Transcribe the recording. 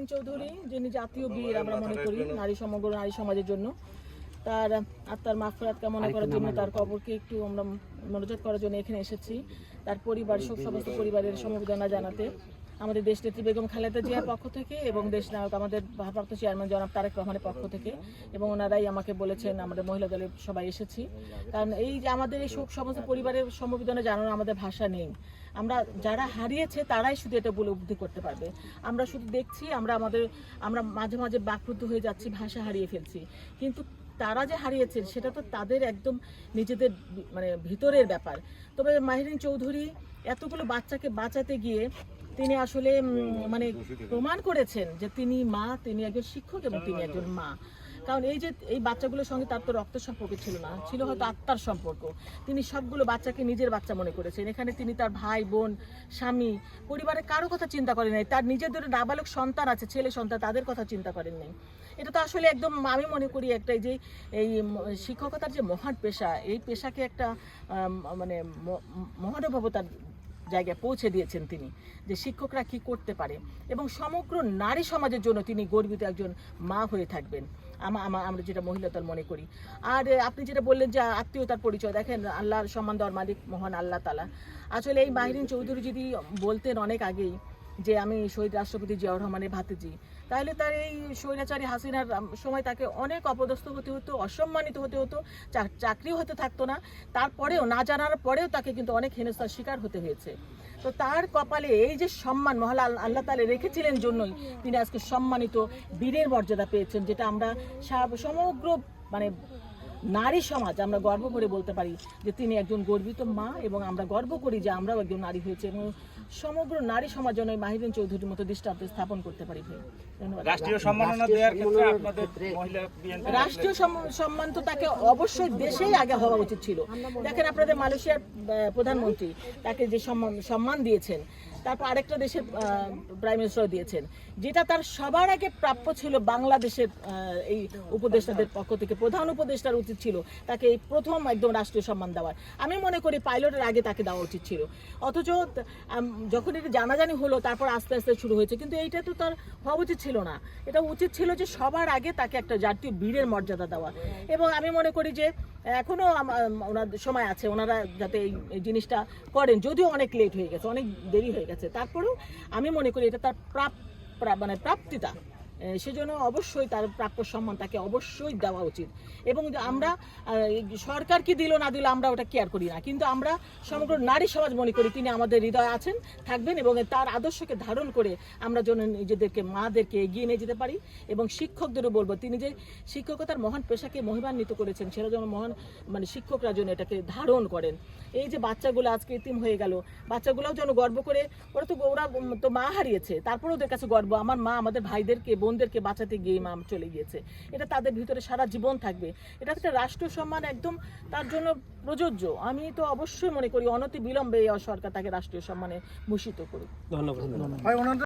মাহিদিন চৌধুরী যিনি জাতীয় বীর আমরা মনে করি নারী সমগ্র নারী সমাজের জন্য। তার আত্মার মাফরাত কামনা করার জন্য তার কবরকে একটু আমরা মনোযোগ করার জন্য এখানে এসেছি। তার পরিবার সব সমস্ত পরিবারের সমবেদনা জানাতে। আমাদের দেশ নেত্রী বেগম খালেদা জিয়ার পক্ষ থেকে এবং দেশ নায়ক আমাদের ভারপ্রাপ্ত চেয়ারম্যান জনাব তারেক রহমানের পক্ষ থেকে এবং ওনারাই আমাকে বলেছেন, আমাদের মহিলা দলের সবাই এসেছি। কারণ এই যে আমাদের এই শোক সমস্ত পরিবারের সমবেদনা জানানোর আমাদের ভাষা নেই। আমরা যারা হারিয়েছে তারাই শুধু এটা উপলব্ধি করতে পারবে। আমরা শুধু দেখছি, আমরা আমাদের আমরা মাঝে মাঝে বাকরুদ্ধ হয়ে যাচ্ছি, ভাষা হারিয়ে ফেলছি। কিন্তু তারা যে হারিয়েছেন, সেটা তো তাদের একদম নিজেদের মানে ভিতরের ব্যাপার। তবে মাহিরিন চৌধুরী এতগুলো বাচ্চাকে বাঁচাতে গিয়ে তিনি আসলে মানে প্রমাণ করেছেন যে তিনি মা, তিনি একজন শিক্ষক এবং তিনি একজন মা। কারণ এই যে এই বাচ্চাগুলোর সঙ্গে তার তো রক্ত সম্পর্ক ছিল না, ছিল হয়তো আত্মার সম্পর্ক। তিনি সবগুলো বাচ্চাকে নিজের বাচ্চা মনে করেছেন। এখানে তিনি তার ভাই, বোন, স্বামী, পরিবারের কারও কথা চিন্তা করেন নাই। তার নিজেদের নাবালক সন্তান আছে, ছেলে সন্তান, তাদের কথা চিন্তা করেন নাই। এটা তো আসলে একদম আমি মনে করি একটা যে এই শিক্ষকতার যে মহান পেশা, এই পেশাকে একটা মানে মহানুভবতার জায়গায় পৌঁছে দিয়েছেন তিনি যে শিক্ষকরা কি করতে পারে এবং সমগ্র নারী সমাজের জন্য তিনি গর্বিত একজন মা হয়ে থাকবেন। আমা, আমা- আমরা যেটা মহিলা দল মনে করি। আর আপনি যেটা বললেন যে আত্মীয়তার পরিচয়, দেখেন আল্লাহর সম্মান দেওয়ার মালিক মহান আল্লাহ তালা। আসলে এই মাহিরিন চৌধুরী যদি বলতেন অনেক আগেই যে আমি শহীদ রাষ্ট্রপতি জিয়াউর রহমানের ভাতিজি, তাহলে তার এই স্বৈরাচারী হাসিনার সময় তাকে অনেক অপদস্থ হতে হতো, অসম্মানিত হতে হতো চা- চাকরিও হতে থাকতো না। তারপরেও, না জানার পরেও তাকে কিন্তু অনেক হেনস্থার শিকার হতে হয়েছে। তো তার কপালে এই যে সম্মান মহলা আল্লাহ তালে রেখেছিলেন জন্যই তিনি আজকে সম্মানিত বীরের মর্যাদা পেয়েছেন, যেটা আমরা সমগ্র মানে নারী সমাজ আমরা গর্ব করে বলতে পারি যে তিনি একজন গর্বিত মা এবং আমরা গর্ব করি যে আমরাও একজন নারী হয়েছে এবং সমগ্র নারী সমাজ যেন মাহিদিন চৌধুরীর মতো দৃষ্টান্ত স্থাপন করতে পারি ভাই। রাষ্ট্রীয় সম্মাননা দেওয়ার ক্ষেত্রে আপনাদের মহিলা বিএনপি রাষ্ট্রীয় সম- সম্মান তো তাকে অবশ্যই দেশেই আগে হওয়া উচিত ছিল। দেখেন আপনাদের মালয়েশিয়ার প্রধানমন্ত্রী তাকে যে সম্মান সম্মান দিয়েছেন তারপর আরেকটা দেশের প্রাইম মিনিস্টার দিয়েছেন, যেটা তার সবার আগে প্রাপ্য ছিল বাংলাদেশের এই উপদেষ্টাদের পক্ষ থেকে। প্রধান উপদেষ্টার উচিত ছিল তাকে এই প্রথম একদম রাষ্ট্রীয় সম্মান দেওয়ার। আমি মনে করি পাইলটের আগে তাকে দেওয়া উচিত ছিল। অথচ যখন এটা জানাজানি হলো, তারপর আস্তে আস্তে শুরু হয়েছে, কিন্তু এইটা তো তার হওয়া উচিত ছিল না। এটা উচিত ছিল যে সবার আগে তাকে একটা জাতীয় বীরের মর্যাদা দেওয়া। এবং আমি মনে করি যে, এখনও আম- আম- ওনার সময় আছে, ওনারা যাতে এই জিনিসটা করেন, যদিও অনেক লেট হয়ে গেছে, অনেক দেরি হয়ে গেছে। তারপরেও আমি মনে করি এটা তার প্রাপ মানে প্রাপ্তিটা। সেজন্য অবশ্যই তার প্রাপ্য সম্মান তাকে অবশ্যই দেওয়া উচিত। এবং আমরা সরকার কি দিল না দিল আমরা ওটা কেয়ার করি না। কিন্তু আমরা সমগ্র নারী সমাজ মনে করি তিনি আমাদের হৃদয় আছেন, থাকবেন এবং তার আদর্শকে ধারণ করে আমরা যেন নিজেদেরকে, মাদেরকে এগিয়ে নিয়ে যেতে পারি। এবং শিক্ষকদেরও বলব, তিনি যে শিক্ষকতার মহান পেশাকে মহিমান্বিত করেছেন, সেটা যেন মহান মানে শিক্ষকরা যেন এটাকে ধারণ করেন। এই যে বাচ্চাগুলো আজকে ইতিম হয়ে গেল, বাচ্চাগুলোও যেন গর্ব করে, ওরা তো ওরা তো মা হারিয়েছে তারপরে ওদের কাছে গর্ব, আমার মা, আমাদের ভাইদেরকে বোনদেরকে বাঁচাতে গিয়ে মা চলে গিয়েছে। এটা তাদের ভিতরে সারা জীবন থাকবে। এটা একটা রাষ্ট্র সম্মান একদম তার জন্য প্রযোজ্য। আমি তো অবশ্যই মনে করি অনতি বিলম্বে এই সরকার তাকে রাষ্ট্রীয় সম্মানে ভূষিত করুক। ধন্যবাদ